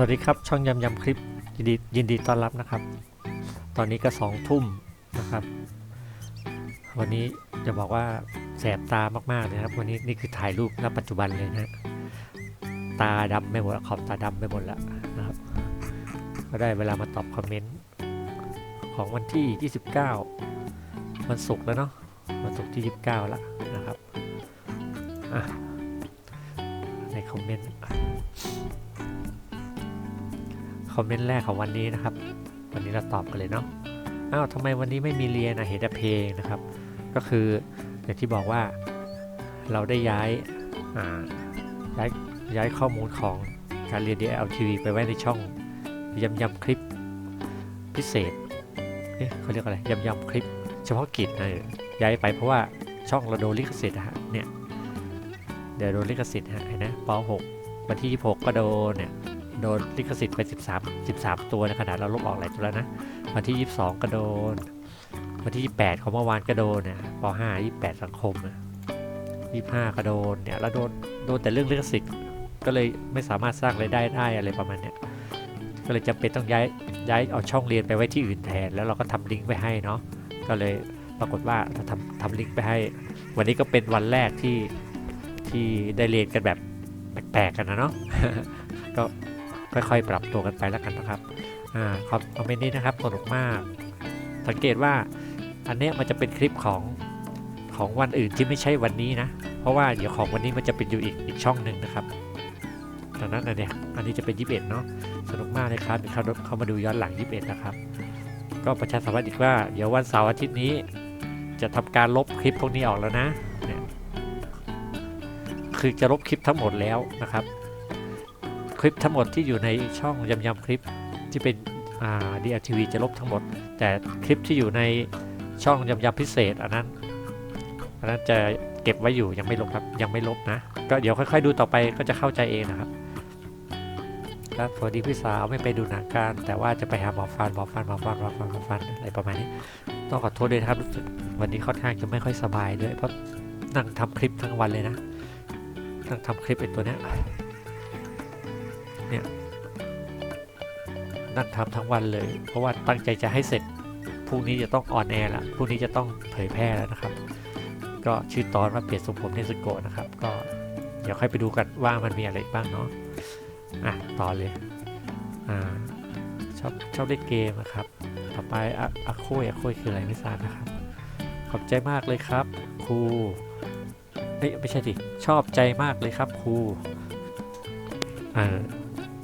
วัสดีครับ ช่องยำยำคลิปยินดียินดีต้อนรับนะครับ ตอนนี้ก็สองทุ่มนะครับ วันนี้จะบอกว่าแสบตามากๆเลยครับ วันนี้นี่คือถ่ายรูปณปัจจุบันเลยนะตาดำไปหมดขอบตาดำไปหมดแล้วนะครับ ก็ได้เวลามาตอบคอมเมนต์ของวันที่ 29 วันศุกร์แล้วเนาะวันศุกร์ที่ 29 แล้วนะครับอะในคอมเมนต์ คอมเมนต์แรกของวันนี้นะครับ วันนี้เราตอบกันเลยเนาะอ้าวทำไมวันนี้ไม่มีเรียนนะเหต่เพลงนะครับ ก็คืออย่างที่บอกว่าเราได้ย้ายย้ายย้ายข้อมูลของการเรียน DLTV ไปไว้ในช่องยำยำคลิปพิเศษเขาเรียกอะไรยำยำคลิป เฉพาะกิจนะย้ายไปเพราะว่าช่องเราโดนลิขสิทธิ์ฮะเนี่ยเดี๋ยวโดนลิขสิทธิ์ฮะเห็นนะป .6 วันที่ 26 ก็โดนเนี่ย โดนลิขสิทธิ์ไป 13 13 ตัวนะขนาดเราลบออกหลายตัวแล้วนะ วันที่ 22 ก็โดน วันที่ 28 ของเมื่อวานก็โดนเนะป .5 28 สังคมนะ25 ก็โดนเนี่ยแล้วโดนโดนแต่เรื่องลิขสิทธิ์ก็เลยไม่สามารถสร้างรายได้ได้อะไรประมาณเนี้ยก็เลยจำเป็นต้องย้ายย้ายเอาช่องเรียนไปไว้ที่อื่นแทน แล้วเราก็ทำลิงก์ไปให้เนาะก็เลยปรากฏว่าเราทำทำลิงก์ไปให้ วันนี้ก็เป็นวันแรกที่ที่ได้เรียนกันแบบแปลกๆกันนะเนาะก็ ค่อยๆ ปรับตัวกันไปแล้วกันนะครับอ่าคอมเมนต์นี้นะครับสนุกมาก สังเกตว่าอันเนี้ยมันจะเป็นคลิปของของวันอื่นที่ไม่ใช่วันนี้นะ เพราะว่าเดี๋ยวของวันนี้มันจะเป็นอยู่อีกอีกช่องหนึ่งนะครับดังนั้นอันเนี้ยอันนี้จะเป็น 21 เนาะสนุกมากเลยครับเดี๋ยวเขาเขามาดูย้อนหลัง 21 นะครับ ก็ประชาสัมพันธ์อีกว่าเดี๋ยววันเสาร์อาทิตย์นี้ จะทำการลบคลิปพวกนี้ออกแล้วนะเนี่ยคือจะลบคลิปทั้งหมดแล้วนะครับ คลิปทั้งหมดที่อยู่ในช่องยำยำคลิปที่เป็นอ่า DLTV จะลบทั้งหมด แต่คลิปที่อยู่ในช่องยำยำพิเศษ อันนั้น อันนั้นจะเก็บไว้อยู่ยังไม่ลบครับยังไม่ลบนะ ก็เดี๋ยวค่อย ๆ ดูต่อไปก็จะเข้าใจเองนะครับครับสวัสดีพี่สาวไม่ไปดูหนังกันแต่ว่าจะไปหาหมอฟันหมอฟันหมอฟันหมอฟันหมอฟันอะไรประมาณนี้ ต้องขอโทษด้วยครับวันนี้ค่อนข้างจะไม่ค่อยสบายด้วยเพราะนั่งทำคลิปทั้งวันเลยนะนั่งทำคลิปเป็นตัวเนี้ย นั่งทำทั้งวันเลย เพราะว่าตั้งใจจะให้เสร็จพรุ่งนี้จะต้องออนแอร์ละพรุ่งนี้จะต้องเผยแพร่แล้วนะครับ ก็ชื่อตอนว่าเปลี่ยนทรงผมเนสโกะนะครับ ก็เดี๋ยวค่อยไปดูกันว่ามันมีอะไรบ้างเนาะอะต่อเลยอ่าชอบชอบเล่นเกมนะครับ ต่อไปอะอะโคยอะโคยคืออะไรไม่ทราบนะครับ ขอบใจมากเลยครับครูเอ้ยไม่ใช่ดิชอบใจมากเลยครับครูอ่า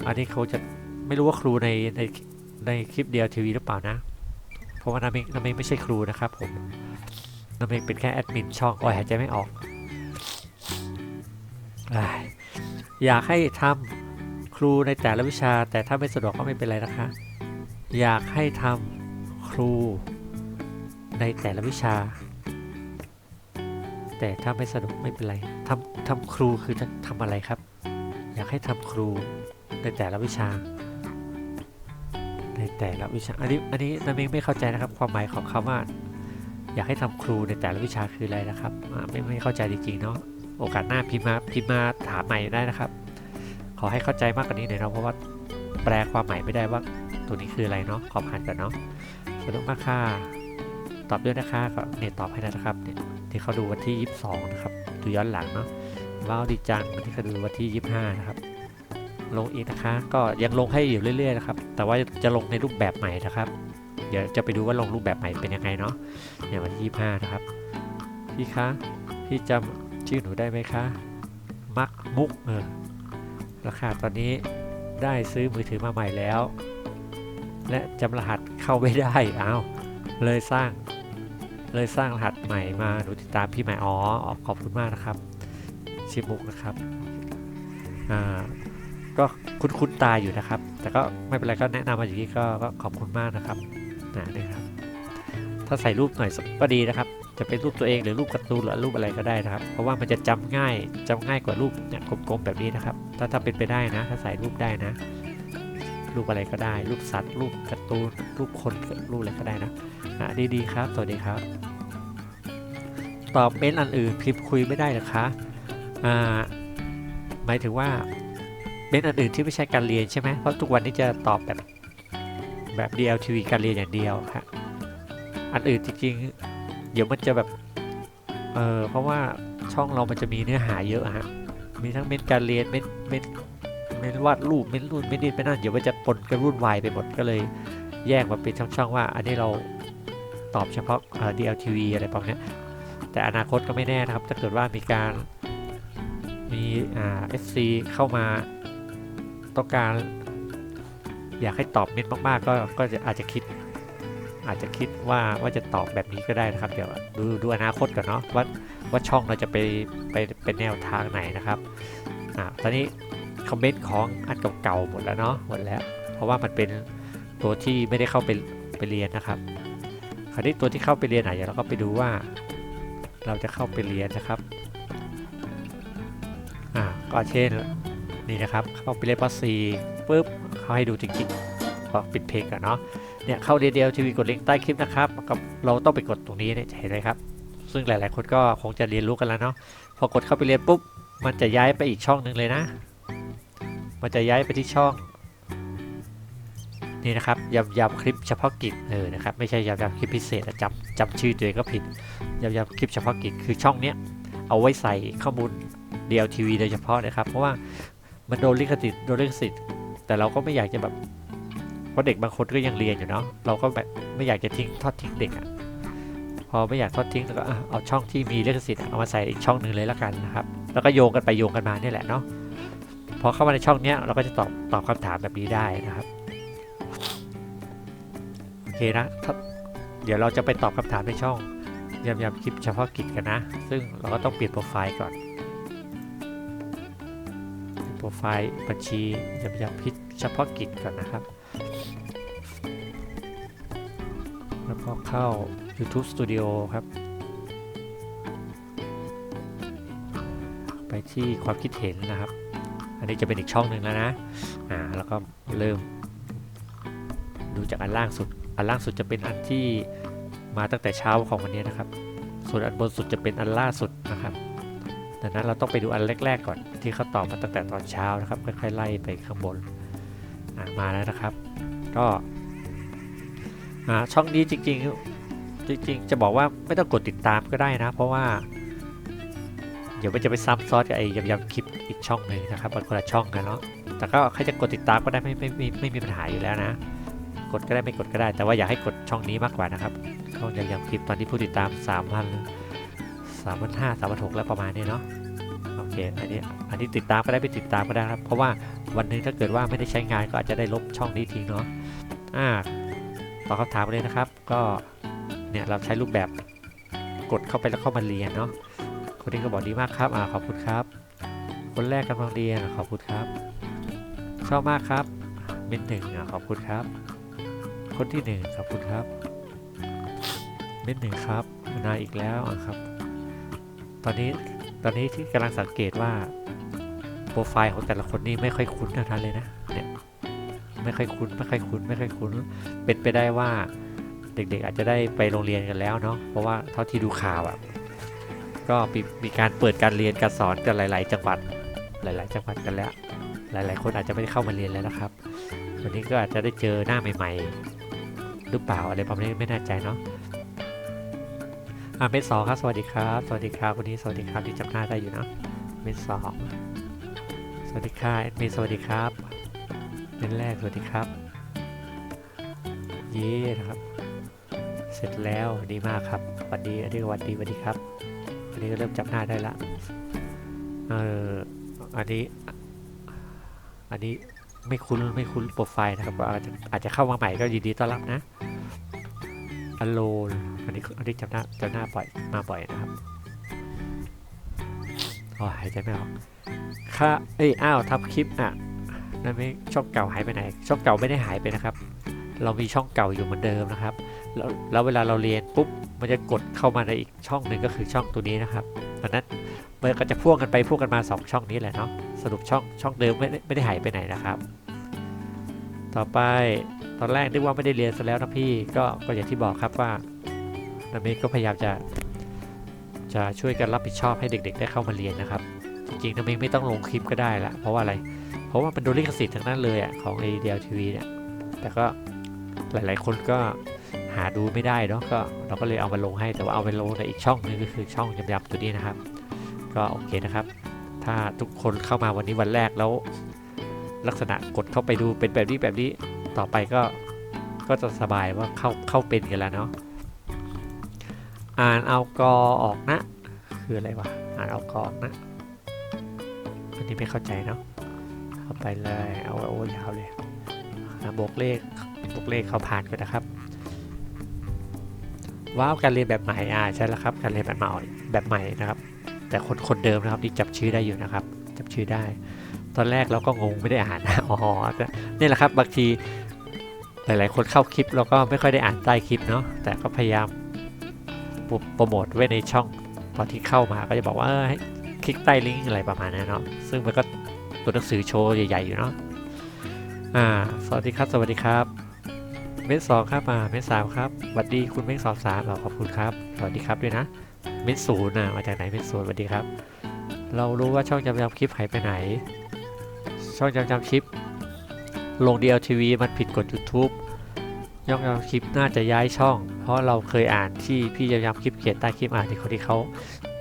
อันนี้เขาจะไม่รู้ว่าครูในในในคลิปเดียวทีวีหรือเปล่านะ เพราะว่าน้ำเองน้ำเองไม่ใช่ครูนะครับผมน้ำเองเป็นแค่แอดมินช่องอ้อยหายใจไม่ออก อยากให้ทำครูในแต่ละวิชา แต่ถ้าไม่สะดวกก็ไม่เป็นไรนะคะ อยากให้ทำครูในแต่ละวิชา แต่ถ้าไม่สะดวกไม่เป็นไรทำทำครูคือทำอะไรครับ อยากให้ทำครู ในแต่ละวิชา ในแต่ละวิชา อันนี้อันนี้นามิงไม่เข้าใจนะครับ ความหมายของคำว่า อยากให้ทำครูในแต่ละวิชาคืออะไรนะครับไม่ไม่เข้าใจจริงๆเนาะโอกาสหน้าพิมพ์มาพิมพ์มาถามใหม่ได้นะครับ ขอให้เข้าใจมากกว่านี้หน่อยนะเพราะว่าแปลความหมายไม่ได้ว่าตัวนี้คืออะไรเนาะขอผ่านกันเนาะสนุกมากค่ะตอบด้วยนะคะก็เนี่ยตอบให้แล้นะครับเนี่ยที่เขาดูวันที่ 22 นะครับ ดูย้อนหลังเนาะว้าวดีจังวันที่เขาดูวันที่ 25 นะครับ ลงอีกนะคะ ก็ยังลงให้อยู่เรื่อยๆนะครับ แต่ว่าจะลงในรูปแบบใหม่นะครับ เดี๋ยวจะไปดูว่าลงรูปแบบใหม่เป็นยังไงเนาะเนี่ยวันที่25นะครับ พี่คะ พี่จำชื่อหนูได้ไหมคะ มักมุกเออราคาตอนนี้ได้ซื้อมือถือมาใหม่แล้ว และจำรหัสเข้าไม่ได้อ้าวเลยสร้าง เลยสร้างรหัสใหม่มาหนูติดตามพี่ใหม่อ๋อขอบคุณมากนะครับชื่อมุกนะครับอ่า ก็คุ้นๆตาอยู่นะครับ แต่ก็ไม่เป็นไรก็แนะนำมาอย่างนี้ก็ขอบคุณมากนะครับนะนี่ครับ ถ้าใส่รูปหน่อยก็ดีนะครับ จะเป็นรูปตัวเองหรือรูปการ์ตูนหรือรูปอะไรก็ได้นะครับ เพราะว่ามันจะจำง่ายจำง่ายกว่ารูปเนี่ยกลมๆแบบนี้นะครับ ถ้าถ้าเป็นไปได้นะ ถ้าใส่รูปได้นะ รูปอะไรก็ได้ รูปสัตว์ รูปการ์ตูน รูปคนรูปอะไรก็ได้นะอะดีๆครับสวัสดีครับ ตอบเป็นอันอื่นพิมพ์คุยไม่ได้หรอคะอ่าหมายถึงว่า เป็นอันอื่นที่ไม่ใช่การเรียนใช่ไหมเพราะทุกวันนี้จะตอบแบบแบบ DLTV การเรียนอย่างเดียวครับอันอื่นจริงๆ เดี๋ยวมันจะแบบเออเพราะว่าช่องเรามันจะมีเนื้อหาเยอะฮะมีทั้งเม็ดการเรียนเม็ดเม็ดเม็ดวาดรูปเม็ดรุ่นเม็ดนี่เม็ดนั่นเดี๋ยวมันจะปนกันวุ่นวายไปหมดก็เลยแยกมาเป็นช่องๆว่า อันนี้เราตอบเฉพาะเอ่อ DLTV อะไรประมาณนี้แต่อนาคตก็ไม่แน่นะครับ ถ้าเกิดว่ามีการมีอ่า FC เข้ามา ต้องการ อยากให้ตอบเม็ดมากๆ ก็ก็จะอาจจะคิด อาจจะคิดว่าว่าจะตอบแบบนี้ก็ได้นะครับ เดี๋ยวดูดูอนาคตก่อนเนาะว่าว่าช่องเราจะไปไปเป็นแนวทางไหนนะครับอ่าตอนนี้คอมเมนต์ของอันเก่าๆหมดแล้วเนาะหมดแล้ว เพราะว่ามันเป็นตัวที่ไม่ได้เข้าไปไปเรียนนะครับ คราวนี้ตัวที่เข้าไปเรียนไหนเดี๋ยวเราก็ไปดูว่า เราจะเข้าไปเรียนนะครับอ่าก็เช่น นี่นะครับเข้าไปเรียนป .4 ปุ๊บเขาให้ดูจริงๆพอปิดเพลงก่อนเนาะเนี่ยเข้าเรียนเดียวทีวีกดลิงก์ใต้คลิปนะครับกับเราต้องไปกดตรงนี้เนี่ยเห็นไหมครับ ซึ่งหลายๆคนก็คงจะเรียนรู้กันแล้วเนาะพอกดเข้าไปเรียนปุ๊บมันจะย้ายไปอีกช่องหนึ่งเลยนะ มันจะย้ายไปที่ช่องนี่นะครับยำยำคลิปเฉพาะกิจเออนะครับไม่ใช่ยำยำคลิปพิเศษจำจำชื่อตัวเองก็ผิดยำยำคลิปเฉพาะกิจคือช่องเนี้ยเอาไว้ใส่ข้อมูล DLTV โดยเฉพาะนะครับ เพราะว่า มันโดนลิขสิทธิ์โดนลิขสิทธิ์แต่เราก็ไม่อยากจะแบบเพราะเด็กบางคนก็ยังเรียนอยู่เนาะเราก็แบบไม่อยากจะทิ้งทอดทิ้งเด็กอะพอไม่อยากทอดทิ้งแล้วก็เอาช่องที่มีลิขสิทธิ์เอามาใส่อีกช่องหนึ่งเลยละกันนะครับ แล้วก็โยงกันไปโยงกันมาเนี่ยแหละเนาะพอเข้ามาในช่องเนี้ยเราก็จะตอบตอบคำถามแบบนี้ได้นะครับโอเคนะเดี๋ยวเราจะไปตอบคำถามในช่องยำยำคลิปเฉพาะกิจกันนะ ซึ่งเราก็ต้องเปลี่ยนโปรไฟล์ก่อน ปรไฟล์บัญชียำยำพิษเฉพาะกิจก่อนนะครับ แล้วก็เข้า YouTube Studio ครับ ไปที่ความคิดเห็นนะครับ อันนี้จะเป็นอีกช่องหนึ่งแล้วนะ อ่า แล้วก็เริ่ม ดูจากอันล่างสุด อันล่างสุดจะเป็นอันที่มาตั้งแต่เช้าของวันนี้นะครับ ส่วนอันบนสุดจะเป็นอันล่าสุดนะครับ ดังนั้นเราต้องไปดูอันแรกๆก่อน ที่เขาตอบมาตั้งแต่ตอนเช้านะครับค่อยๆไล่ไปข้างบนมาแล้วนะครับ ก็ช่องนี้จริงๆจริงๆ จะบอกว่าไม่ต้องกดติดตามก็ได้นะ เพราะว่า เดี๋ยวมันจะไปซ้ำซ้อนกับไอ้ยำๆคลิปอีกช่องหนึ่งนะครับมันคนละช่องกันเนาะแต่ก็ใครจะกดติดตามก็ได้ไม่ไม่ไม่ไม่มีปัญหาอยู่แล้วนะ กดก็ได้ไม่กดก็ได้ แต่ว่าอยากให้กดช่องนี้มากกว่านะครับช่องยำๆคลิปตอนนี้ผู้ติดตาม3พัน สามพันห้าสามพันหกแล้วประมาณนี้เนาะโอเคอันนี้อันนี้ติดตามก็ได้ไม่ติดตามก็ได้ครับ เพราะว่าวันนึงถ้าเกิดว่าไม่ได้ใช้งานก็อาจจะได้ลบช่องนี้ทิ้งเนาะอ่าตอบคำถามเลยนะครับ ก็เนี่ยเราใช้รูปแบบกดเข้าไปแล้วเข้ามาเรียนเนาะคนนี้ก็บอกดีมากครับอ่าขอบคุณครับ คนแรกกำลังเรียนขอบคุณครับชอบมากครับเป็นหนึ่งอะขอบคุณครับ คนที่หนึ่งขอบคุณครับเป็นหนึ่งครับนาอีกแล้วอะครับ ตอนนี้ตอนนี้ที่กำลังสังเกตว่าโปรไฟล์ของแต่ละคนนี่ไม่ค่อยคุ้นทั้งนั้นเลยนะเนี่ยไม่ค่อยคุ้นไม่ค่อยคุ้นไม่ค่อยคุ้น เป็นไปได้ว่าเด็กๆอาจจะได้ไปโรงเรียนกันแล้วเนาะเพราะว่าเท่าที่ดูข่าวอะก็มีมีการเปิดการเรียนการสอนกันหลาย ๆ จังหวัดหลาย ๆ จังหวัดกันแล้ว หลาย ๆ คนอาจจะไม่ได้เข้ามาเรียนแล้วนะครับ วันนี้ก็อาจจะได้เจอหน้าใหม่ ๆ หรือเปล่าอะไรประมาณนี้ไม่แน่ใจเนาะ อ่าเมนสองครับ สวัสดีครับ สวัสดีครับวันนี้สวัสดีครับที่จำหน้าได้อยู่นะเมนสองสวัสดีค่ะเมนสวัสดีครับเมนแรกสวัสดีครับ เย่นะครับ เสร็จแล้วดีมากครับสวัสดีอันนี้ก็สวัสดีสวัสดีครับ อันนี้ก็เริ่มจำหน้าได้ละเอออันนี้ อันนี้ไม่คุ้นไม่คุ้นโปรไฟล์นะครับอาจจะอาจจะเข้ามาใหม่ก็ยินดีต้อนรับนะอโลน อันนี้อันนี้จำหน้าจำหน้าบ่อยมาบ่อยนะครับโอ้หายใจไม่ออกค่ะเอ้ยอ้าวทำคลิปอะนั่นไม่ช่องเก่าหายไปไหน ช่องเก่าไม่ได้หายไปนะครับ เรามีช่องเก่าอยู่เหมือนเดิมนะครับแล้วแล้วเวลาเราเรียนปุ๊บมันจะกดเข้ามาในอีกช่องหนึ่งก็คือช่องตัวนี้นะครับดังนั้นมันก็จะพ่วงกันไปพ่วงกันมาสองช่องนี้แหละเนาะสรุปช่องช่องเดิมไม่ได้ไม่ได้หายไปไหนนะครับ ต่อไปตอนแรกนึกว่าไม่ได้เรียนซะแล้วนะพี่ก็ก็อย่างที่บอกครับว่า นามิก็พยายามจะจะช่วยกันรับผิดชอบให้เด็ก ๆ ได้เข้ามาเรียนนะครับ จริงๆนามิไม่ต้องลงคลิปก็ได้ละเพราะว่าอะไร เพราะว่าเป็นโดนลิขสิทธิ์ทั้งนั้นเลยอะของไอเดียทีวีเนี่ยแต่ก็หลายๆคนก็หาดูไม่ได้เนาะก็เราก็เลยเอามาลงให้แต่ว่าเอาไปลงในอีกช่องนึงก็คือช่องยำยำตัวนี้นะครับ ก็โอเคนะครับ ถ้าทุกคนเข้ามาวันนี้วันแรกแล้ว ลักษณะกดเข้าไปดูเป็นแบบนี้แบบนี้ต่อไปก็ก็จะสบายว่าเข้าเข้าเป็นกันแล้วเนาะ อ่านเอากอออกนะ คืออะไรวะ อ่านเอากอออกนะ อันนี้ไม่เข้าใจเนาะเข้าไปเลย เอาโอ้ยาวเลยบวกเลขบวกเลขเขาผ่านกันนะครับว้าวการเรียนแบบใหม่อ่าใช่แล้วครับการเรียนแบบใหม่แบบใหม่นะครับ แต่คนคนเดิมนะครับที่จับชื่อได้อยู่นะครับจับชื่อได้ ตอนแรกเราก็งงไม่ได้อ่านอ๋อก็นี่แหละครับบางทีหลาย ๆ คนเข้าคลิปเราก็ไม่ค่อยได้อ่านใต้คลิปเนาะแต่ก็พยายาม ปรโปรโมทไว้ในช่องตอนที่เข้ามาก็จะบอกว่าให้คลิกใต้ลิงก์อะไรประมาณนั้นเนาะซึ่งมันก็ตัวหนังสือโชว์ใหญ่ๆอยู่เนาะอ่าสวัสดีครับสวัสดีครับ เมตรสองครับมาเมตรสามครับสวัสดีคุณเมตรสองสามขอบคุณครับ สวัสดีครับด้วยนะเมตรศูนย์นะมาจากไหนเมตรศูนย์สวัสดีครับ เรารู้ว่าช่องจำจำคลิปหายไปไหน ช่องจำจำคลิปลง DLTV มันผิดกฎ YouTube ย่องจำคลิปน่าจะย้ายช่อง เพราะเราเคยอ่านที่พี่จำจำคลิปเขียนใต้คลิปอ่านที่คนที่เขา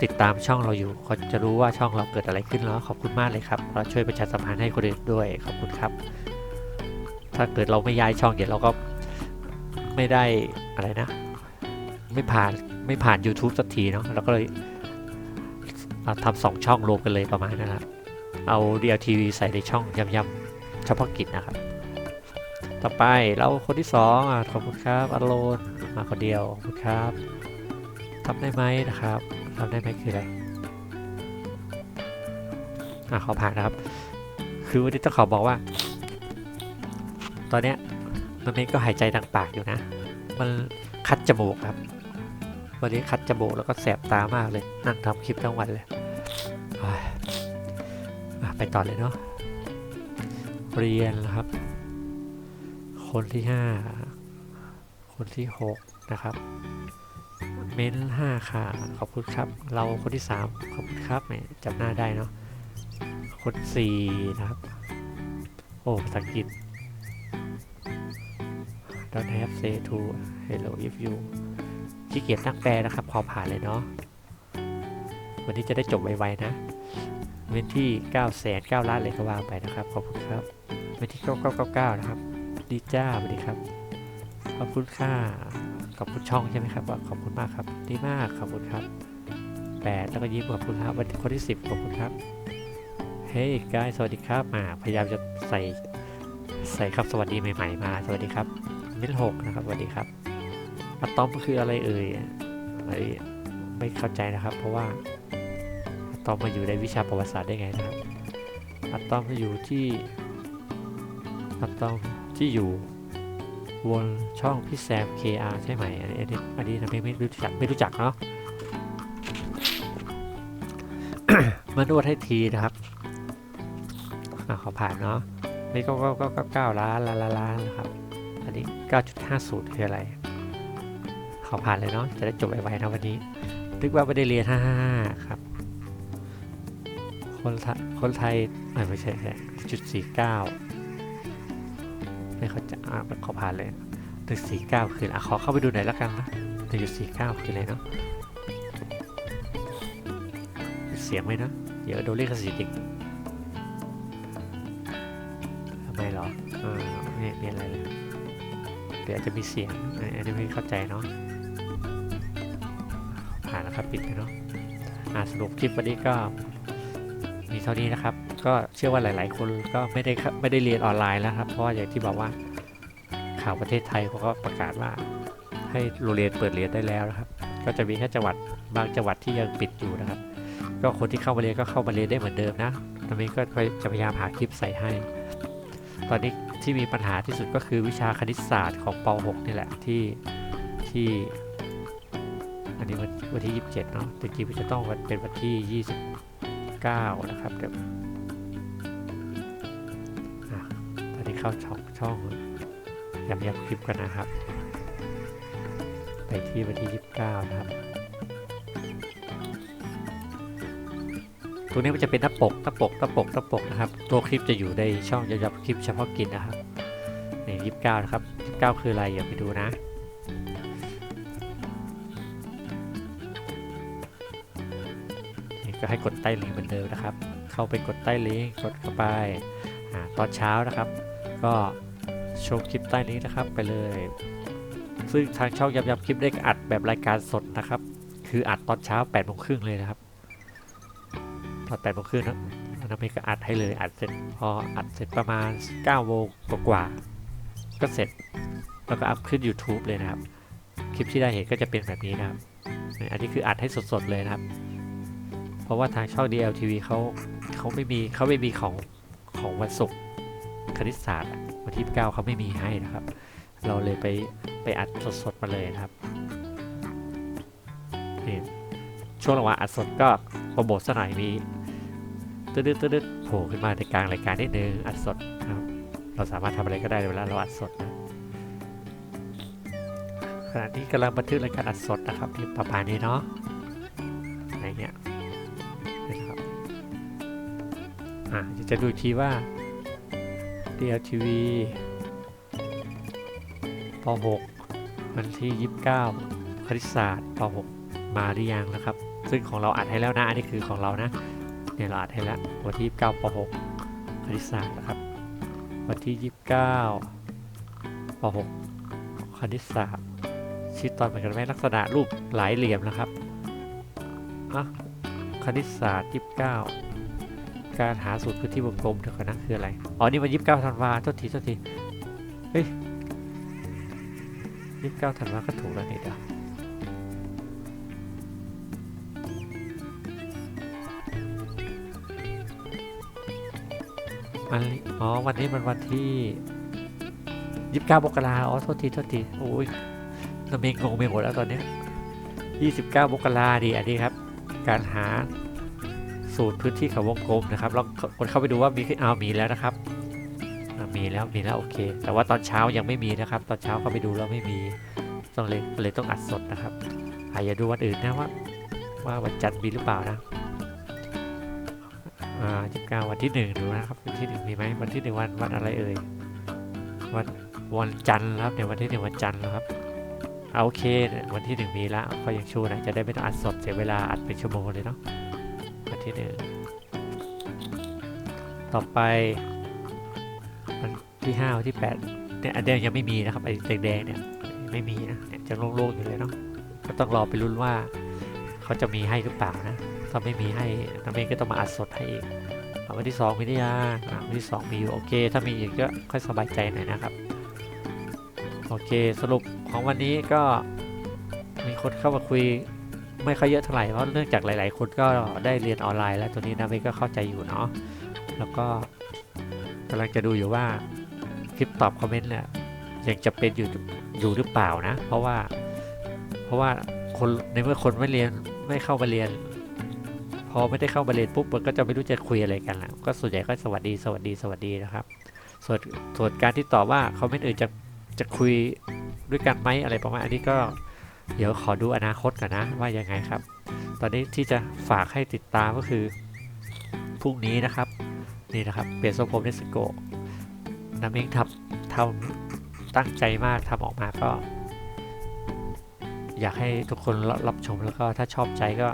ติดตามช่องเราอยู่เขาจะรู้ว่าช่องเราเกิดอะไรขึ้นแล้วขอบคุณมากเลยครับเราช่วยประชาสัมพันธ์ให้คนอื่นด้วยขอบคุณครับ ถ้าเกิดเราไม่ย้ายช่องเดี๋ยวเราก็ไม่ได้อะไรนะ ไม่ผ่านไม่ผ่าน YouTube สักทีเนาะเราก็เลยเอาทำสองช่องรวมกันเลยประมาณนั้นครับเอา DLTV ใส่ในช่องยำยำเฉพาะกิจนะครับ ต่อไปเราคนที่สองอะขอบคุณครับอโลนมาคนเดียวขอบคุณครับทำได้ไหมนะครับทำได้ไหมคืออะไรอะขอผ่านนะครับ คือวันนี้ต้องขอบอกว่า ตอนเนี้ยมันเองก็หายใจทางปากอยู่นะ มันคัดจมูกครับ วันนี้คัดจมูกแล้วก็แสบตามากเลย นั่งทำคลิปทั้งวันเลยไปต่อเลยเนาะ เรียนนะครับ คนที่ห้าคนที่หกนะครับ เม้นห้าค่ะ ขอบคุณครับ เราคนที่สามขอบคุณครับเนี่ยจำหน้าได้เนาะ คนสี่นะครับ โอ้ภาษาอังกฤษ don't have say to hello if you ขี้เกียจนั่งแปลนะครับ พอผ่านเลยเนาะ วันนี้จะได้จบไวๆนะเว้นที่9แสน9ล้านเลยก็ว่าไปนะครับ ขอบคุณครับเว้นที่9999 นะครับ ดีจ้าสวัสดีครับ ขอบคุณค่ะขอบคุณช่องใช่ไหมครับว่าขอบคุณมากครับ ดีมากขอบคุณครับแปดแล้วก็ยิ้มขอบคุณครับวันที่คนที่10ขอบคุณครับ เฮ้ยกายสวัสดีครับมาพยายามจะใส่ใส่คำสวัสดีใหม่ ๆ มา สวัสดีครับมิลหกนะครับสวัสดีครับอะตอมคืออะไรเอ่ยไม่ไม่เข้าใจนะครับ เพราะว่าอะตอมมาอยู่ในวิชาประวัติศาสตร์ได้ไงนะครับอะตอมมาอยู่ที่อะตอม ที่อยู่วนช่องพี่แซม KR ใช่ไหม อันนี้อันนี้อันนี้นะไม่ไม่รู้จักไม่รู้จักเนาะมานวดให้ทีนะครับอขอผ่านเนาะนี่ก็ก็ก็ก็เก้าล้านล้านล้านล้านนะครับ อันนี้ 9.50 คืออะไร ขอผ่านเลยเนาะ จะได้จบไวๆนะวันนี้ นึกว่าไม่ได้เรียน 55 ครับ คนไทยคนไทยเอ้ยไม่ใช่จุดสี่เก้า ไม่เข้าใจอะขอผ่านเลยหนึ่งสี่เก้าคืออะไรอะขอเข้าไปดูหน่อยแล้วกันนะหนึ่งจุดสี่เก้าคืออะไรเนาะเสียงไหมนะ เดี๋ยวโดนเรียกสิทธิ์อีกทำไมเหรออ่าไม่มีอะไรเลยเดี๋ยวอาจจะมีเสียงอันนี้ไม่เข้าใจเนาะผ่านแล้วครับปิดไปเนาะอ่าสรุปคลิปวันนี้ก็มีเท่านี้นะครับ ก็เชื่อว่าหลาย ๆ คนก็ไม่ได้ไม่ได้เรียนออนไลน์แล้วครับ เพราะว่าอย่างที่บอกว่าข่าวประเทศไทยเขาก็ประกาศว่า ให้โรงเรียนเปิดเรียนได้แล้วนะครับ ก็จะมีแค่จังหวัดบางจังหวัดที่ยังปิดอยู่นะครับ ก็คนที่เข้ามาเรียนก็เข้ามาเรียนได้เหมือนเดิมนะตอนนี้ก็จะพยายามหาคลิปใส่ให้ ตอนนี้ที่มีปัญหาที่สุดก็คือวิชาคณิตศาสตร์ของป .6 นี่แหละที่ที่อันนี้วันวันที่ 27 เนาะแต่จริงๆมันจะต้องเป็นวันที่ 29 นะครับเดี๋ยว เข้าช่องช่องยำยำคลิปกันนะครับ ไปที่วันที่ 29 นะครับ ตรงนี้มันจะเป็นหน้าปกหน้าปกหน้าปกหน้าปกนะครับ ตัวคลิปจะอยู่ในช่องยับคลิปเฉพาะกิจนะครับในี่ยี่สิบเก้านะครับยี่สิบเก้าคืออะไรอย่าไปดูนะนี่ก็ให้กดใต้ลิงก์เหมือนเดิมนะครับ เข้าไปกดใต้ลิงก์กดเข้าไปอตอนเช้านะครับ ก็ชมคลิปใต้นี้นะครับไปเลย ซึ่งทางช่องยับยับคลิปได้อัดแบบรายการสดนะครับ คืออัดตอนเช้า8ปดโมงครึ่งเลยนะครับตอน8ปดโมงครึ่งนะน้ำเมย์ก็อัดให้เลยอัดเสร็จพออัดเสร็จประมาณ9โมงกว่าก็เสร็จแล้วก็อัพขึ้น YouTube เลยนะครับ คลิปที่ได้เห็นก็จะเป็นแบบนี้นะครับนี่อันนี้คืออัดให้สดๆเลยนะครับ เพราะว่าทางช่อง DLTV เขาเขาไม่มีเขาไม่มีของของวันศุกร์ คณิตศาสตร์วันที่ 9เขาไม่มีให้นะครับ เราเลยไปไปอัดสดๆมาเลยนะครับนี่ช่วงระหว่างอัดสดก็โปรโมทสกหน่อยมีตืดๆตืดๆโผล่ขึ้นมาในกลางรายการนิดนึงอัดสดครับเราสามารถทำอะไรก็ได้เวลาเราอัดสดนะขณะนี้กำลังบันทึกรายการอัดสดนะครับที่ประมาณนี้เนาะอะไรเงี้ยนะครับอะดี๋ยวจะดูอีกทีว่า DLTV ป .6 วันที่ 29 คณิตศาสตร์ป .6 มาหรือยังนะครับ ซึ่งของเราอัดให้แล้วนะ อันนี้คือของเรานะ เนี่ยเราอัดให้แล้ว วันที่ 29ป .6 คณิตศาสตร์นะครับ วันที่ 29ป .6 คณิตศาสตร์ชื่อตอนเหมือนกันไหมลักษณะรูปหลายเหลี่ยมนะครับอะคณิตศาสตร์ 29 การหาสูตรพื้นที่วงกลมเดี๋ยวก่อนนะคืออะไร อ๋อ นี่มัน29ธันวาโทษทีโทษที เฮ้ยยี่สิบเก้าธันวาก็ถูกแล้วนี่เดี๋ยววันอ๋อ วันนี้มันวันที่ยี่สิบเก้ามกราอ๋อ โทษที โทษที โอ้ยเราเมงงงไปหมดแล้วตอนนี้ยี่สิบเก้ามกราดีอันนี้ครับ การหา สูตรพื้นที่เขาวงกลมนะครับเราคนเข้าไปดูว่ามีขึ้นเอามีแล้วนะครับมีแล้วมีแล้วโอเค แต่ว่าตอนเช้ายังไม่มีนะครับ ตอนเช้าเข้าไปดูแล้วไม่มีต้องเลยเลยต้องอัดสดนะครับอาอย่าดูวันอื่นนะว่าว่าวันจันทร์มีหรือเปล่านะอ่ายี่สิบเก้าวันที่หนึ่งดูนะครับวันที่หนึ่งมีไหมวันที่หนึ่งวันวันอะไรเอ่ยวันวันจันทร์ครับเนี่ยวันที่หนึ่งวันจันทร์แล้วครับเอาโอเควันที่หนึ่งมีแล้วก็ยังชูนะจะได้ไม่ต้องอัดสดเสียเวลาอัดเป็นชั่วโมงเลยเนาะ ที่หนึ่งต่อไปวันที่ห้าวันที่แปดเนี่ยอันเดียวยังไม่มีนะครับไอ้แดงๆเนี่ยไม่มีนะเนี่ยจะโล่งๆอยู่เลยเนาะก็ต้องรอไปลุ้นว่า เขาจะมีให้หรือเปล่านะถ้าไม่มีให้น้ำเองก็ต้องมาอัดสดให้อีกอะวันที่สองมีได้ยังอะวันที่สองมีอยู่โอเค ถ้ามีอีกก็ค่อยสบายใจหน่อยนะครับ โอเคสรุปของวันนี้ก็มีคนเข้ามาคุย ไม่ค่อยเยอะเท่าไหร่เพราะเนื่องจากหลาย ๆ คนก็ได้เรียนออนไลน์ แล้วตัวนี้นะเองก็เข้าใจอยู่เนาะแล้วก็กำลังจะดูอยู่ว่าคลิปตอบคอมเมนต์เนี่ยยังจะเป็นอยู่อยู่หรือเปล่านะ เพราะว่าเพราะว่าคนในเมื่อคนไม่เรียนไม่เข้ามาเรียน พอไม่ได้เข้ามาเรียนปุ๊บมันก็จะไม่รู้จะคุยอะไรกันแล้วก็ส่วนใหญ่ก็สวัสดีสวัสดีสวัสดีนะครับ ส่วนส่วนการที่ตอบว่าคอมเมนต์อื่นจะจะคุยด้วยกันไหมอะไรประมาณอันนี้ก็ เดี๋ยวขอดูอนาคตก่อนนะว่ายังไงครับ ตอนนี้ที่จะฝากให้ติดตามก็คือพรุ่งนี้นะครับนี่นะครับเปลี่ยนทรงผมเนสโกน้ำเองทำทำตั้งใจมากทำออกมาก็ อยากให้ทุกคนรับชมแล้วก็ถ้าชอบใจก็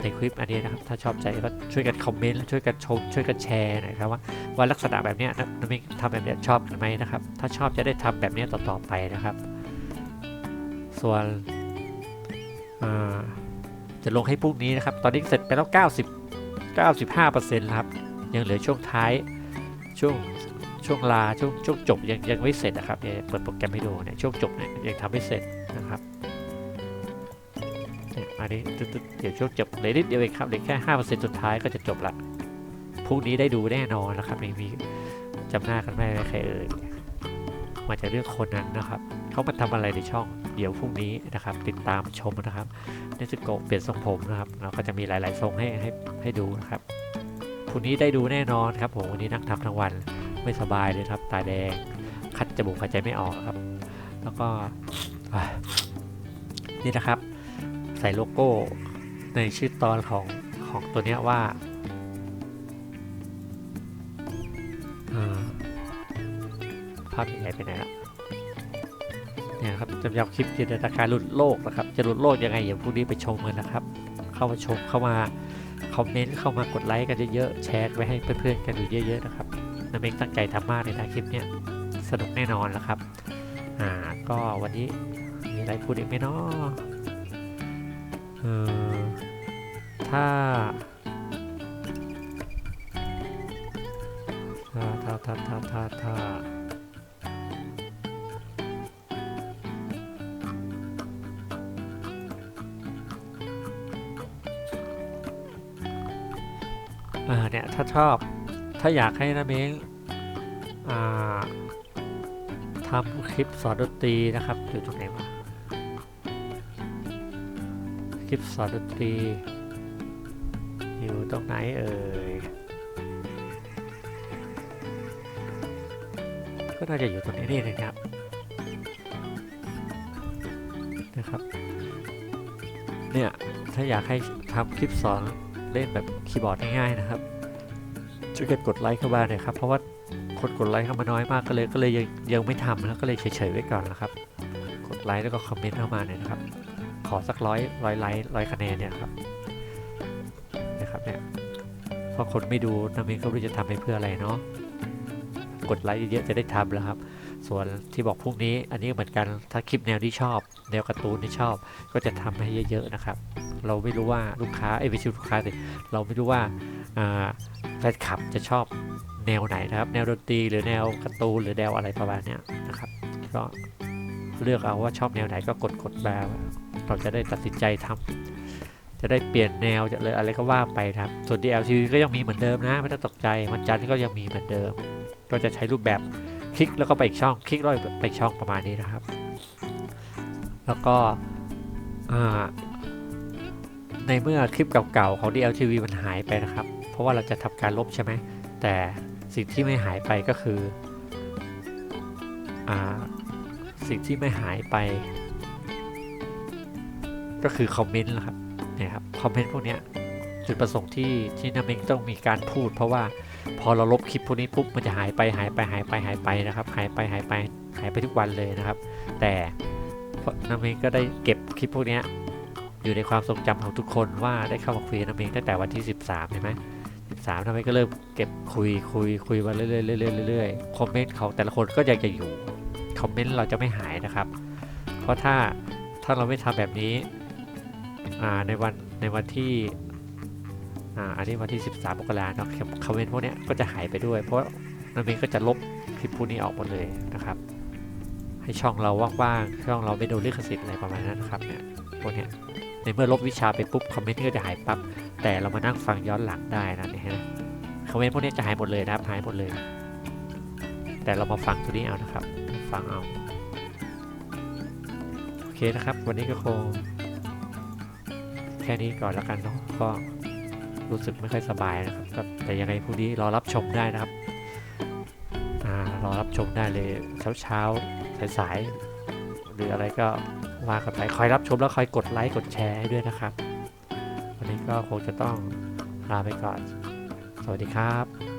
ในคลิปอันนี้นะครับ ถ้าชอบใจก็ช่วยกันคอมเมนต์ช่วยกันชม ช่วยกันแชร์หน่อยครับว่าว่าลักษณะแบบนี้น้ำเองทำแบบนี้ชอบกันไหมนะครับ ถ้าชอบจะได้ทำแบบนี้ต่อๆไปนะครับ ส่วนจะลงให้พรุ่งนี้นะครับ ตอนนี้เสร็จไปแล้ว 90 95%ครับ ยังเหลือช่วงท้ายช่วงช่วงลาช่วงช่วงจบยังยังไม่เสร็จนะครับเนี่ยเปิดโปรแกรมให้ดูเนี่ยช่วงจบเนี่ยยังทำไม่เสร็จนะครับเนี่ยอันนี้เดี๋ยวช่วงจบเลยนิดเดียวเองครับเหลือแค่ห้าเปอร์เซ็นต์สุดท้ายก็จะจบละพรุ่งนี้ได้ดูแน่นอนนะครับนี่มีจำหน้ากันไหมใครเอ่ยมาจากเรื่องคนนั้นนะครับเขามาทำอะไรในช่อง เดี๋ยวพรุ่งนี้นะครับติดตามชมนะครับเนสโกเปลี่ยนทรงผมนะครับเราก็จะมีหลาย ๆ ทรงให้ให้ให้ดูนะครับพรุ่งนี้ได้ดูแน่นอนครับผมวันนี้นั่งทำทั้งวันไม่สบายเลยครับ ตาแดง คัดจมูกหายใจไม่ออกครับ แล้วก็นี่นะครับ ใส่โลโก้ในชื่อตอนของของตัวนี้ว่าภาพใหญ่ไปไหนละ เนี่ยครับจะยาวคลิปจินตนาการหลุดโลกนะครับ จะหลุดโลกยังไงอย่าพวกนี้ไปชมกันนะครับ เข้ามาชมเข้ามาคอมเมนต์เข้ามากดไลค์กันเยอะๆแชร์ไว้ให้เพื่อนๆกันดูเยอะๆนะครับน้ำเองตั้งใจทำมากเลยนะคลิปเนี้ยสนุกแน่นอนแล้วครับอ่าก็วันนี้มีอะไรพูดอีกไหมเนาะเออถ้าถ้าถ้าถ้าถ้าถ้า ชอบ ถ้าอยากให้นะเม้งทำคลิปสอนดนตรีนะครับอยู่ตรงไหนวะคลิปสอนดนตรี อยู่ตรงไหนเอ่ยก็น่าจะอยู่ตรงนี้นี่นะครับนะครับ เนี่ย ถ้าอยากให้ทำคลิปสอนเล่นแบบคีย์บอร์ดง่ายๆนะครับ ช่วยกันกดไลค์เข้ามาหน่อยครับ เพราะว่าคนกดไลค์เข้ามาน้อยมากก็เลยก็เลยยังยังไม่ทำนะก็เลยเฉยๆไว้ก่อนนะครับ กดไลค์แล้วก็คอมเมนต์เข้ามาหน่อยนะครับ ขอสักร้อยร้อยไลค์ร้อยคะแนนเนี่ยครับนะครับเนี่ยเพราะคนไม่ดูน้ำเองก็ไม่รู้จะทำไปเพื่ออะไรเนาะกดไลค์เยอะๆจะได้ทำแล้วครับ ส่วนที่บอกพรุ่งนี้อันนี้เหมือนกันถ้าคลิปแนวที่ชอบ แนวการ์ตูนที่ชอบ ก็จะทำให้เยอะๆนะครับ เราไม่รู้ว่าลูกค้าเอวิชิลูกค้าสิเราไม่รู้ว่าแฟนคลับจะชอบแนวไหนนะครับ แนวดนตรีหรือแนวการ์ตูนหรือแนวอะไรประมาณเนี้ยนะครับก็เลือกเอาว่าชอบแนวไหนก็กดกดแบบเราจะได้ตัดสินใจทำจะได้เปลี่ยนแนวจะเลยอะไรก็ว่าไปครับ ส่วน DLTV ก็ยังมีเหมือนเดิมนะ ไม่ต้องตกใจวันจันทร์ก็ยังมีเหมือนเดิม ก็จะใช้รูปแบบคลิกแล้วก็ไปอีกช่อง คลิกแล้วไปอีกช่องประมาณนี้นะครับ แล้วก็อ่า ในเมื่อคลิปเก่าๆของ DLTV มันหายไปนะครับ เพราะว่าเราจะทำการลบใช่ไหม แต่สิ่งที่ไม่หายไปก็คืออสิ่งที่ไม่หายไป ก็คือคอมเมนต์นะครับเนี่ยครับคอมเมนต์พวกนี้จุดประสงค์ที่ที่นาเมงต้องมีการพูด เพราะว่าพอเราลบคลิปพวกนี้ปุ๊บมันจะหายไปหายไปหายไปหายไปนะครับ หายไปหายไปหายไปทุกวันเลยนะครับ แต่น้ำเองก็ได้เก็บคลิปพวกนี้ อยู่ในความทรงจำของทุกคนว่าได้เข้ามาคุยกับน้ำเองตั้งแต่วันที่ 13เห็นไหม13ทำไมก็เริ่มเก็บคุยคุยคุยมาเรื่อยๆเรื่อยๆเรื่อยๆคอมเมนต์ของแต่ละคนก็ยังจะอยู่คอมเมนต์เราจะไม่หายนะครับ เพราะถ้าถ้าเราไม่ทำแบบนี้ในวันในวันที่อันนี้วันที่ 13มกราเนาะคอมเมนต์พวกนี้ก็จะหายไปด้วย เพราะนันเองก็จะลบคลิปพวกนี้ออกหมดเลยนะครับ ให้ช่องเราว่างๆช่องเราไม่โดนลิขสิทธิ์อะไรประมาณนั้นครับเนี่ยพวกเนี้ย ในเมื่อลบวิชาไปปุ๊บคอมเมนต์ก็จะหายปั๊บแต่เรามานั่งฟังย้อนหลังได้นะเนี่ยฮะคอมเมนต์พวกนี้จะหายหมดเลยนะครับหายหมดเลย แต่เรามาฟังตัวนี้เอานะครับ ฟังเอาโอเคนะครับ วันนี้ก็คงแค่นี้ก่อนแล้วกันเนาะก็รู้สึกไม่ค่อยสบายนะครับแต่ยังไงพรุ่งนี้รอรับชมได้นะครับอ่ารอรับชมได้เลยเช้าเช้าสายสายๆหรืออะไรก็ ว่ากันไปคอยรับชมแล้วคอยกดไลค์กดแชร์ให้ด้วยนะครับ วันนี้ก็คงจะต้องลาไปก่อน สวัสดีครับ